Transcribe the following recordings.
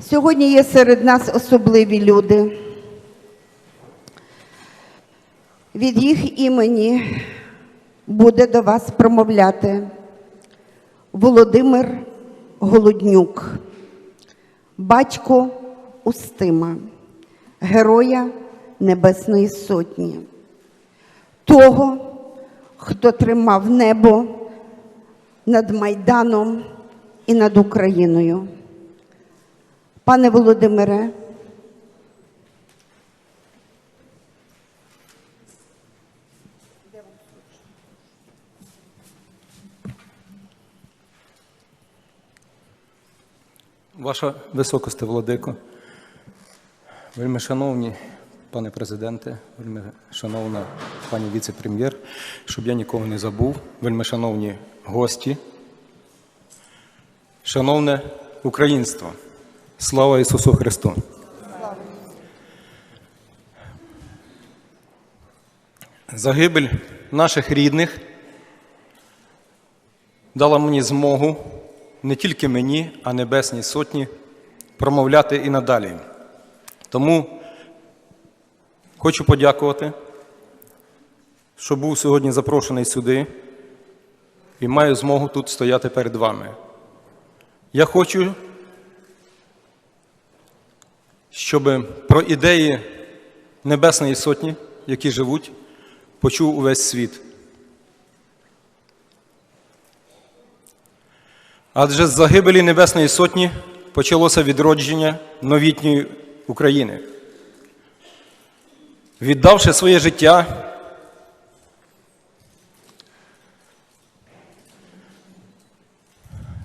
Сьогодні є серед нас особливі люди. Від їх імені буде до вас промовляти Володимир Голоднюк, батько Устима, героя Небесної Сотні, того, хто тримав небо над Майданом і над Україною. Пане Володимире, Ваша високосте владико, вельми шановні пане президенте, вельми шановна пані віце-прем'єр, щоб я нікого не забув, вельми шановні гості, шановне українство, слава Ісусу Христу! Загибель наших рідних дала мені змогу не тільки мені, а Небесній Сотні промовляти і надалі. Тому хочу подякувати, що був сьогодні запрошений сюди і маю змогу тут стояти перед вами. Я хочу, щоб про ідеї Небесної Сотні, які живуть, почув увесь світ. Адже з загибелі Небесної Сотні почалося відродження новітньої України. Віддавши своє життя,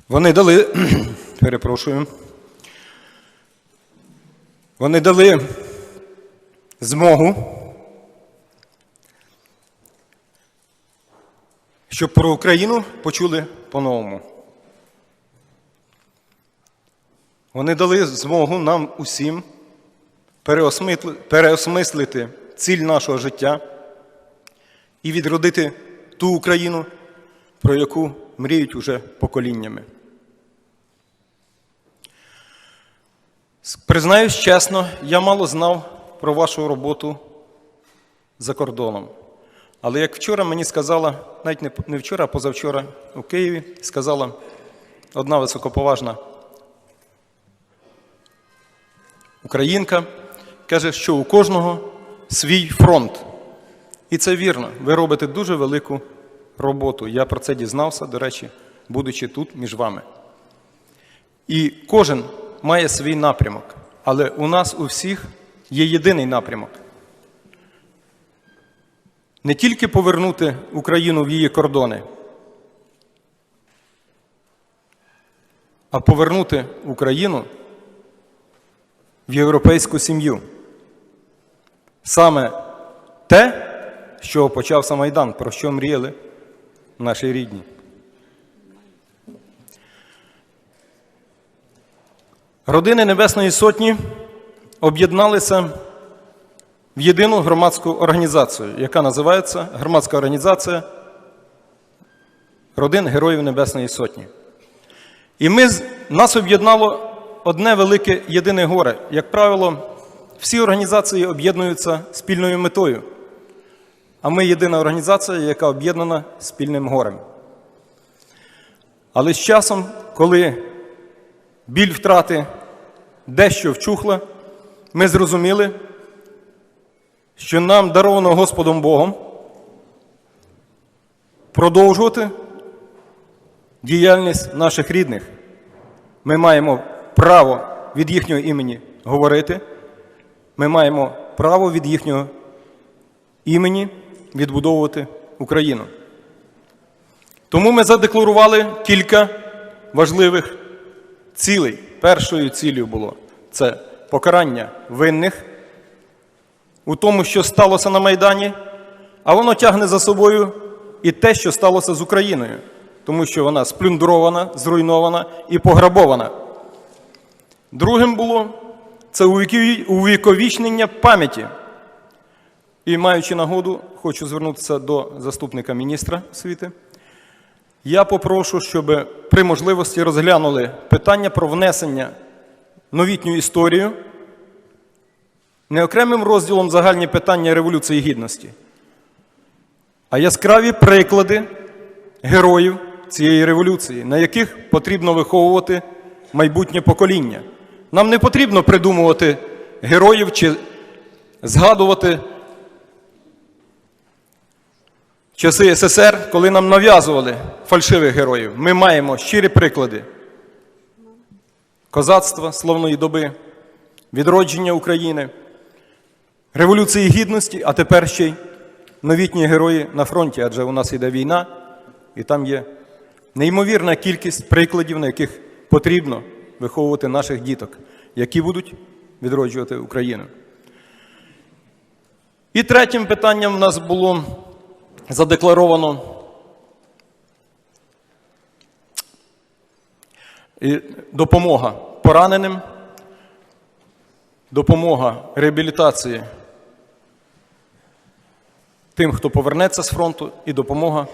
вони дали, перепрошую, вони дали змогу, щоб про Україну почули по-новому. Вони дали змогу нам усім переосмислити ціль нашого життя і відродити ту Україну, про яку мріють уже поколіннями. Признаюсь чесно, я мало знав про вашу роботу за кордоном. Але як вчора мені сказала, навіть не вчора, а позавчора у Києві, сказала одна високоповажна українка, каже, що у кожного свій фронт. І це вірно. Ви робите дуже велику роботу. Я про це дізнався, до речі, будучи тут між вами. І кожен має свій напрямок. Але у нас у всіх є єдиний напрямок. Не тільки повернути Україну в її кордони, а повернути Україну в європейську сім'ю. Саме те, з чого почався Майдан, про що мріяли наші рідні. Родини Небесної Сотні об'єдналися в єдину громадську організацію, яка називається Громадська організація Родин Героїв Небесної Сотні. І ми, нас об'єднало одне велике єдине горе. Як правило, всі організації об'єднуються спільною метою. А ми єдина організація, яка об'єднана спільним горем. Але з часом, коли біль втрати дещо вчухла, ми зрозуміли, що нам даровано Господом Богом продовжувати діяльність наших рідних. Ми маємо право від їхнього імені говорити. Ми маємо право від їхнього імені відбудовувати Україну. Тому ми задекларували кілька важливих цілей. Першою цілею було це покарання винних у тому, що сталося на Майдані, а воно тягне за собою і те, що сталося з Україною, тому що вона сплюндрована, зруйнована і пограбована. Другим було це увіковічнення пам'яті. І маючи нагоду, хочу звернутися до заступника міністра освіти. Я попрошу, щоб при можливості розглянули питання про внесення новітню історію, не окремим розділом загальні питання Революції Гідності, а яскраві приклади героїв цієї революції, на яких потрібно виховувати майбутнє покоління. Нам не потрібно придумувати героїв чи згадувати часи СССР, коли нам нав'язували фальшивих героїв. Ми маємо щирі приклади козацтва, словної доби, відродження України, Революції Гідності, а тепер ще й новітні герої на фронті, адже у нас йде війна, і там є неймовірна кількість прикладів, на яких потрібно виховувати наших діток, які будуть відроджувати Україну. І третім питанням в нас було задекларовано і допомога пораненим, допомога реабілітації тим, хто повернеться з фронту, і допомога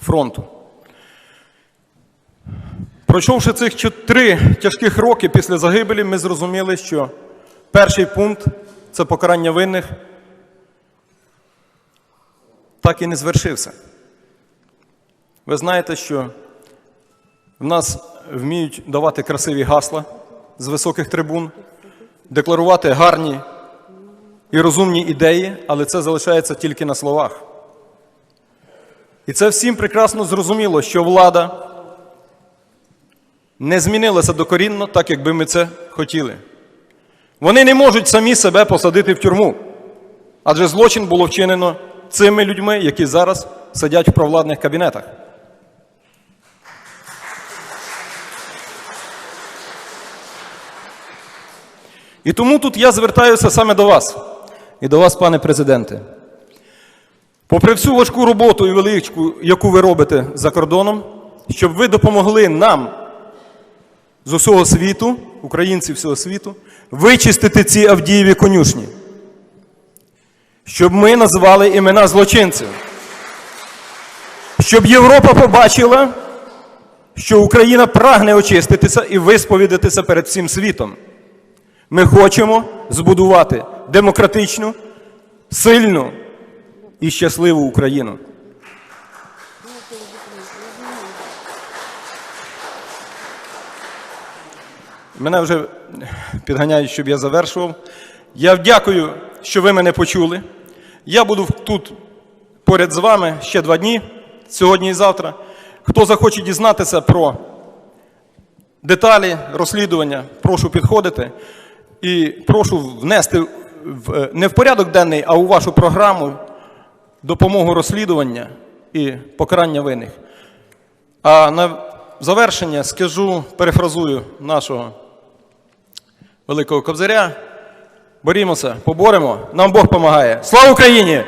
фронту. Пройшовши цих чотири тяжких роки після загибелі, ми зрозуміли, що перший пункт це покарання винних, так і не звершився. Ви знаєте, що в нас вміють давати красиві гасла з високих трибун, декларувати гарні і розумні ідеї, але це залишається тільки на словах. І це всім прекрасно зрозуміло, що влада не змінилася докорінно, так як би ми це хотіли. Вони не можуть самі себе посадити в тюрму, адже злочин було вчинено цими людьми, які зараз сидять в провладних кабінетах. І тому тут я звертаюся саме до вас і до вас, пане президенте. Попри всю важку роботу і величку, яку ви робите за кордоном, щоб ви допомогли нам з усього світу, українців всього світу, вичистити ці Авдієві конюшні, щоб ми назвали імена злочинців, щоб Європа побачила, що Україна прагне очиститися і висповідатися перед всім світом. Ми хочемо збудувати демократичну, сильну і щасливу Україну. Мене вже підганяють, щоб я завершував. Я дякую, що ви мене почули. Я буду тут поряд з вами ще два дні, сьогодні і завтра. Хто захоче дізнатися про деталі розслідування, прошу підходити і прошу внести в, е, не в порядок денний, а у вашу програму допомогу розслідування і покарання винних. А на завершення скажу, перефразую нашого великого кобзаря. Борімося, поборемо, нам Бог допомагає. Слава Україні!